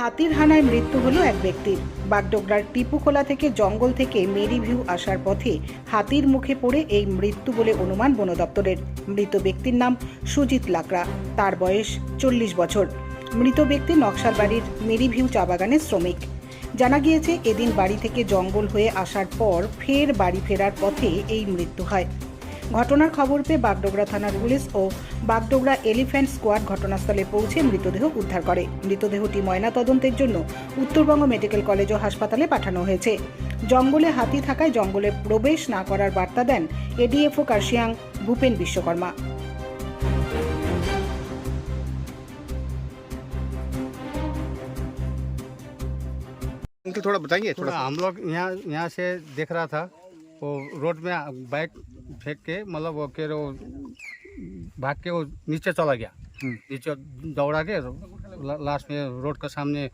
হাতির হানায় মৃত্যু হলো এক ব্যক্তির। বাগডোগরার টিপুখোলা থেকে জঙ্গল থেকে মেরি ভিউ আসার পথে হাতির মুখে পড়ে এই মৃত্যু বলে অনুমান বন দপ্তরের। মৃত ব্যক্তির নাম সুজিত লাকড়া। তার বয়স চল্লিশ বছর। মৃত ব্যক্তি নকশার বাড়ির মেরি ভিউ চা বাগানের শ্রমিক। জানা গিয়েছে, এদিন বাড়ি থেকে জঙ্গল হয়ে আসার পর ফের বাড়ি ফেরার পথে এই মৃত্যু হয়। ঘটনার খবর পেয়ে বাগডোগরা থানার পুলিশ ও বাগডোগরা এলিফ্যান্ট স্কোয়াড ঘটনাস্থলে পৌঁছে মৃতদেহ উদ্ধার করে মৃতদেহটি ময়নাতদন্তের জন্য উত্তরবঙ্গ মেডিকেল কলেজ ও হাসপাতালে পাঠানো হয়েছে জঙ্গলে হাতি থাকায় জঙ্গলে প্রবেশ না করার বার্তা দেন এডিএফও কার্শিয়াং ভূপেন বিশ্বকর্মা अंकल थोड़ा बताएंगे थोड़ा थोड़ा हम लोग यहाँ यहाँ से देख रहा था वो रोड में बाइक फेंक के मतलब वो के वो भाग के वो नीचे चला गया। नीचे दौड़ा के लास्ट में रोड के सामने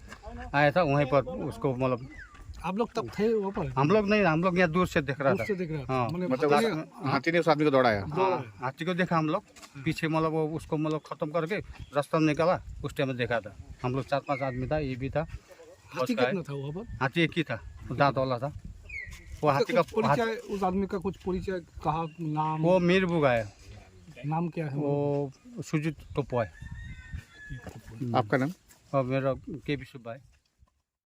आया था वहीं पर उसको मतलब आप लोग तब थे वहाँ पर? हम लोग नहीं हम लोग यहाँ दूर से देख रहा से देख रहा था। था हाँ मतलब हाथी ने उस आदमी को दौड़ाया। हाँ, हाथी को देखा हम लोग। पीछे मतलब वो उसको मतलब खत्म करके रास्ता निकाला उस टाइम में देखा था। हम लोग चार पाँच आदमी था ये भी था हाथी कितना था पर? हाथी एक ही था दांत वाला था। वो हाथी का परिचय उस आदमी का कुछ परिचय कहा नाम? वो मीर बुगा है नाम क्या है? वो सुजीत टोपो है आपका नाम? और मेरा के पी सुब्बा है